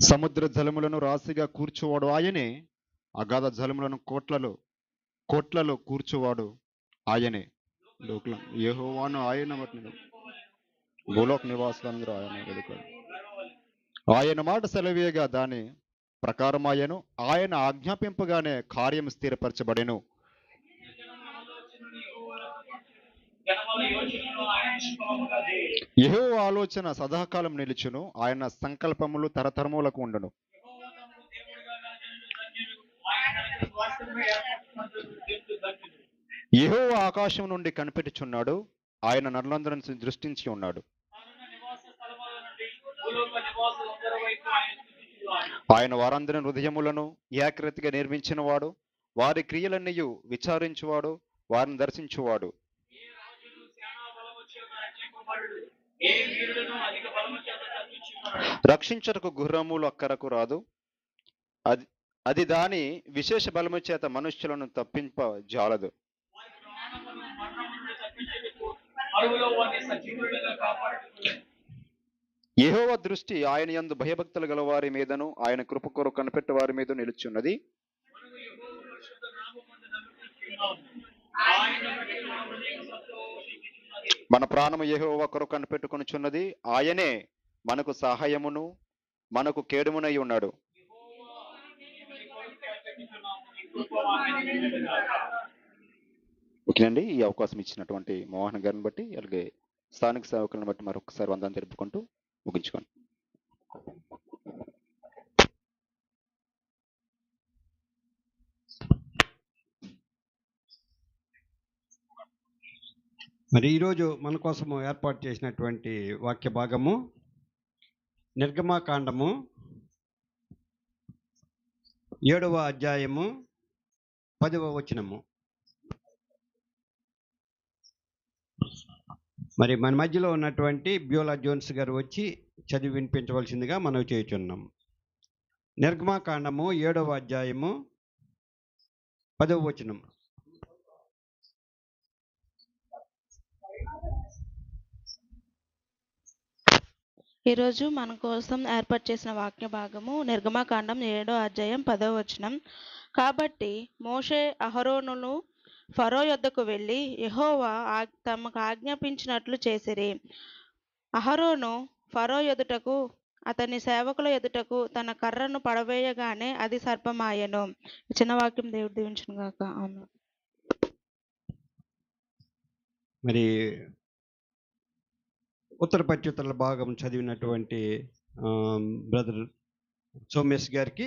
సముద్ర జలములను రాశిగా కూర్చువాడు ఆయనే అగాధ జలములను కోట్లలో కోట్లలో కూర్చువాడు ఆయనే. యహోవాను ఆయన బట్టి భూలోక నివాసులందరూ ఆయన ఆయన మాట సెలవేగా దాని ప్రకారం ఆయను ఆయన ఆజ్ఞాపింపగానే కార్యం స్థిరపరచబడెను. యెహో ఆలోచన సదాకాలం నిలుచును ఆయన సంకల్పములు తరతరములకు ఉండును. యెహో ఆకాశం నుండి కనిపెట్టుచున్నాడు ఆయన నరులందరిని దృష్టించి ఉన్నాడు. ఆయన వారందరి హృదయములను ఏకరీతిగా నిర్మించిన వాడు వారి క్రియలన్నీ విచారించువాడు వారిని దర్శించువాడు. రక్షించటకు గుర్రములు అక్కరకు రాదు. అది అది దాని విశేష బలము చేత మనుష్యులను తప్పింప జాలదు యెహోవా దృష్టి ఆయన యందు భయభక్తులు గల వారి మీదను ఆయన కృప కొరకు కనిపెట్టే వారి మీద నిలుచున్నది. ఆయన మన ప్రాణము ఏహో ఒకరు కనిపెట్టుకొనుచున్నది. ఆయనే మనకు సహాయమును మనకు కేడుమునై ఉన్నాడు. ఓకేనండి. ఈ అవకాశం ఇచ్చినటువంటి మోహన్ గారిని బట్టి అలాగే స్థానిక సేవకులను బట్టి మరొకసారి వందనం తెలుపుకుంటూ ముగించుకోండి. మరి ఈరోజు మన కోసము ఏర్పాటు చేసినటువంటి వాక్య భాగము నిర్గమాకాండము ఏడవ అధ్యాయము పదవ వచనము. మరి మన మధ్యలో ఉన్నటువంటి బ్యూలా జోన్స్ గారు వచ్చి చదివి వినిపించవలసిందిగా మనం చేయుచున్నాం. నిర్గమాకాండము ఏడవ అధ్యాయము పదవ వచనం ఈరోజు మన కోసం ఏర్పాటు చేసిన వాక్య భాగము నిర్గమాకాండం ఏడో అధ్యాయం పదో వచనం. కాబట్టి మోషే అహరోనును ఫరో యొద్దకు వెళ్ళి యహోవా తమకు ఆజ్ఞాపించినట్లు చేసిరి. అహరోను ఫరో ఎదుటకు అతని సేవకుల ఎదుటకు తన కర్రను పడవేయగానే అది సర్పమాయను. చిన్న వాక్యం దేవుడు దీవించును గాక. ఆమె మరి ఉత్తర పత్యుత్తర భాగం చదివినటువంటి బ్రదర్ సోమేష్ గారికి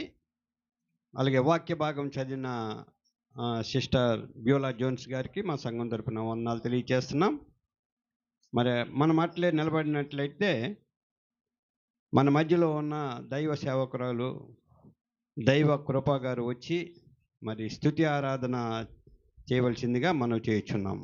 అలాగే వాక్య భాగం చదివిన సిస్టర్ బ్యూలా జోన్స్ గారికి మా సంఘం తరపున వందనాలు తెలియజేస్తున్నాం మరి మనం అట్లే నిలబడినట్లయితే మన మధ్యలో ఉన్న దైవ సేవకురాలు దైవ కృప గారు వచ్చి మరి స్తుతి ఆరాధన చేయవలసిందిగా మనం చేయుచున్నాం.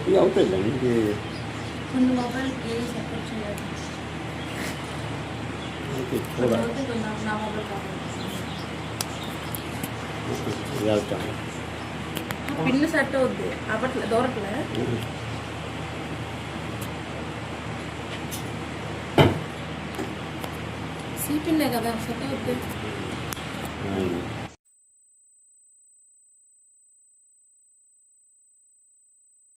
ఇది అవుతుందండి ఇది కొన్ని మొబైల్కి సపోర్ట్ చేయాలి ఓకే, చూడాలి అవుతుంది నా నా మొబైల్ కావాలి వెళ్తాను పిన్ సెట్ అవుద్ది అప్పట్లే దూరట్లే సి పిన్నే కదా సెట్ అవుద్ది అవును.